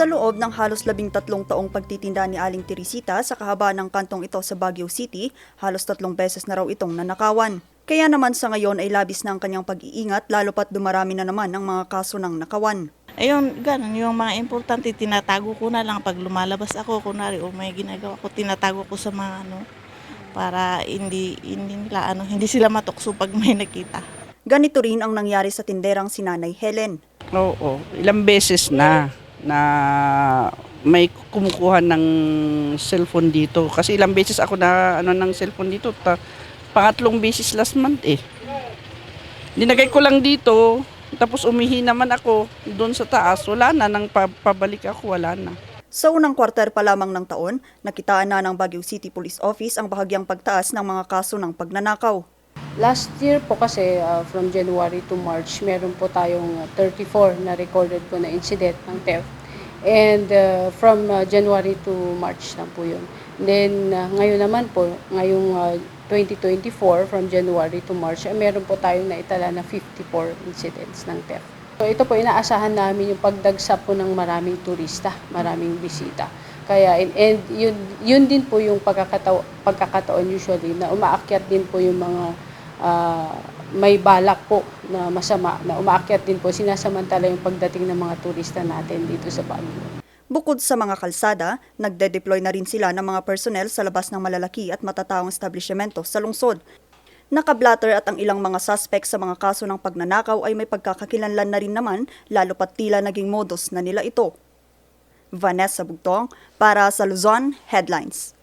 Sa loob ng halos labing tatlong taong pagtitinda ni Aling Teresita sa kahabaan ng kantong ito sa Baguio City, halos tatlong beses na raw itong nanakawan. Kaya naman sa ngayon ay labis na ang kanyang pag-iingat lalo pat dumarami na naman ang mga kaso ng nakawan. Ayun, ganun, yung mga importante, tinatago ko na lang pag lumalabas ako, kunwari, o may ginagawa ko, tinatago ko sa mga ano, para hindi, hindi nila, ano, hindi sila matukso pag may nakita. Ganito rin ang nangyari sa tinderang si Nanay Helen. Oo, ilang beses na na may kumukuha ng cellphone dito. Kasi ilang beses ako na ano ng cellphone dito. Ta, pangatlong beses last month eh. Dinagay ko lang dito, tapos umihi naman ako doon sa taas. Wala na, nang pa- pabalik ako, wala na. Sa unang kwarter pa lamang ng taon, nakitaan na ng Baguio City Police Office ang bahagyang pagtaas ng mga kaso ng pagnanakaw. Last year po kasi uh, from January to March, meron po tayong uh, 34 na recorded po na incident ng theft. And uh, from uh, January to March lang po yun. Then uh, ngayon naman po, ngayong uh, 2024 from January to March, ay meron po tayong naitala na 54 incidents ng theft. So ito po inaasahan namin yung pagdagsa po ng maraming turista, maraming bisita. Kaya and, and yun, yun din po yung pagkakataon, pagkakataon usually na umaakyat din po yung mga ah, may balak po na masama na umaakyat din po sinasamantala yung pagdating ng mga turista natin dito sa Baguio. Bukod sa mga kalsada, nagde-deploy na rin sila ng mga personnel sa labas ng malalaki at matataong establishmento sa lungsod. Nakablatter at ang ilang mga suspect sa mga kaso ng pagnanakaw ay may pagkakakilanlan na rin naman lalo pat tila naging modus na nila ito. Vanessa Bugtong para sa Luzon Headlines.